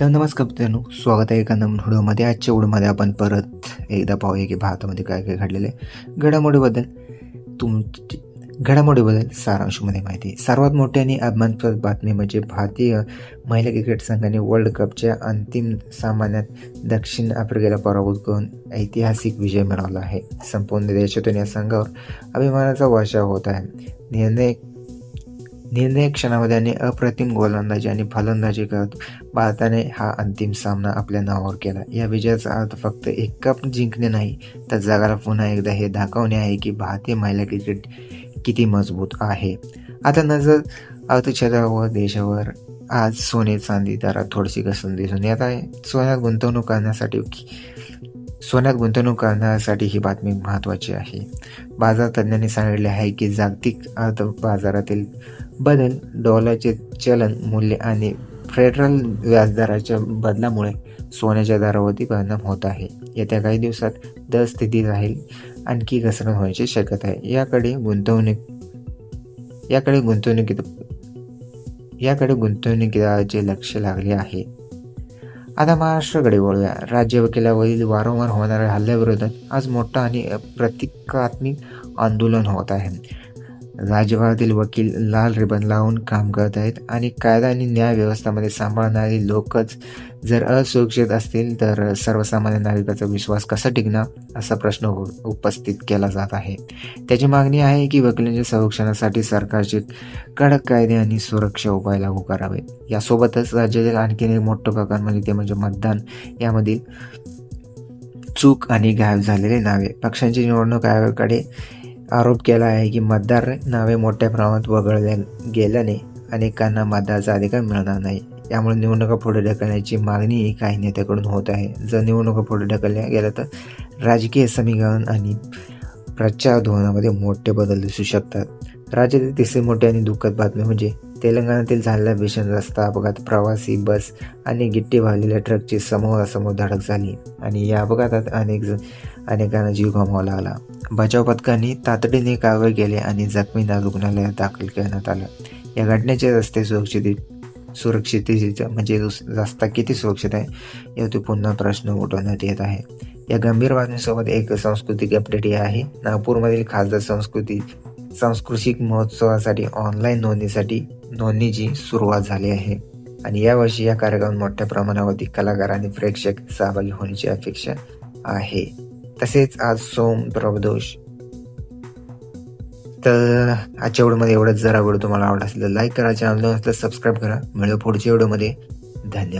तर नमस्कार मित्रांनो स्वागत आहे एका नवीन व्हिडिओमध्ये. आजच्या व्हिडिओमध्ये आपण परत एकदा पाहूया की भारतामध्ये काय काय घडलेलं आहे. घडामोडीबद्दल तुम घडामोडीबद्दल सारांशमध्ये माहिती सर्वात मोठी आणि अभिमानस्पद बातमी म्हणजे भारतीय महिला क्रिकेट संघाने वर्ल्ड कपच्या अंतिम सामन्यात दक्षिण आफ्रिकेला पराभूत करून ऐतिहासिक विजय मिळवला आहे. संपूर्ण देशातून या संघावर अभिमानाचा वर्षाव होत आहे. निर्णय निर्णय क्षणामध्ये आणि अप्रतिम गोलंदाजी आणि फलंदाजी करत भारताने हा अंतिम सामना आपल्या नावावर केला. या विजयाचा अर्थ फक्त एक कप जिंकणे नाही तर जगाला पुन्हा एकदा हे दाखवणे आहे की भारतीय महिला क्रिकेट किती मजबूत आहे. आता नजर अर्थक्षेत्रावर देशावर. आज सोने चांदी दरात थोडीशी घसरण दिसून येत आहे. सोन्यात गुंतवणूक करण्यासाठी सोन्यात गुंतवणूक करण्यासाठी ही बातमी महत्त्वाची आहे. बाजार तज्ज्ञांनी सांगितले आहे की जागतिक अर्थ बाजारातील बदल डॉलरचे चलन मूल्य आणि फेडरल व्याजदराच्या बदलामुळे सोन्याच्या दरावरती परिणाम होत आहे. येत्या काही दिवसात दर स्थिती राहील आणखी घसरण होण्याची शक्यता आहे. याकडे गुंतवणूक याकडे गुंतवणुकीत याकडे गुंतवणुकीदाराचे लक्ष लागले आहे. आता महाराष्ट्राकडे वळूया. राज्य वकिलावरील वारंवार होणाऱ्या हल्ल्याविरोधात आज मोठा आणि प्रतिकात्मक आंदोलन होत आहे. राजभवनातील वकील लाल रिबन लावून काम करत आहेत आणि कायदा आणि न्याय व्यवस्थामध्ये सांभाळणारी लोकच जर असुरक्षित असतील तर सर्वसामान्य नागरिकाचा विश्वास कसा टिकणार असा प्रश्न उपस्थित केला जात आहे. त्याची मागणी आहे की वकिलांच्या संरक्षणासाठी सरकारचे कडक कायदे आणि सुरक्षा उपाय लागू करावे यासोबतच राज्यातील आणखीन एक मोठं प्रकार म्हणजे ते म्हणजे मतदान. यामधील चूक आणि गायब झालेले नावे. पक्षांची निवडणूक आयोगाकडे आरोप केला आहे की मतदार नावे मोठ्या प्रमाणात वगळल्या गेल्याने अनेकांना मतदाराचा अधिकार मिळणार नाही. यामुळे निवडणुका पुढे ढकलण्याची मागणीही काही नेत्याकडून होत आहे. जर निवडणुका पुढे ढकलल्या गेल्या तर राजकीय समीकरण आणि प्रचार धोरणामध्ये मोठे बदल दिसू शकतात. राज्यातील तिसरी मोठी आणि दुःखद बातमी म्हणजे तेलंगणातील झालेल्या भीषण रस्ता अपघात प्रवासी बस आणि गिट्टी वाहलेल्या ट्रकची समोरासमोर धडक झाली आणि या अपघातात अनेक जण अनेकांना जीव गमावा लागला. बचाव पथकांनी तातडीने कारवाई केली आणि जखमींना रुग्णालयात दाखल करण्यात आलं. या घटनेचे रस्ते सुरक्षित सुरक्षिततेचा म्हणजे रस्ता किती सुरक्षित आहे यावरती पुन्हा प्रश्न उठवण्यात येत आहे. या गंभीर बातमीसोबत एक सांस्कृतिक अपडेट आहे. नागपूरमधील खासदार संस्कृती सांस्कृतिक महोत्सवासाठी ऑनलाईन नोंदणीसाठी नोंदणीची सुरुवात झाली आहे. आणि यावर्षी या कार्यक्रमात मोठ्या प्रमाणावरती कलाकार आणि प्रेक्षक सहभागी होण्याची अपेक्षा आहे. तसेच आज सोम प्रभदोष. तर आजच्या व्हिडिओमध्ये एवढंच. जरा व्हिडिओ तुम्हाला आवडला असेल तर लाईक करा चॅनल नसलं सबस्क्राईब करा. मिळू पुढच्या व्हिडिओमध्ये. धन्यवाद.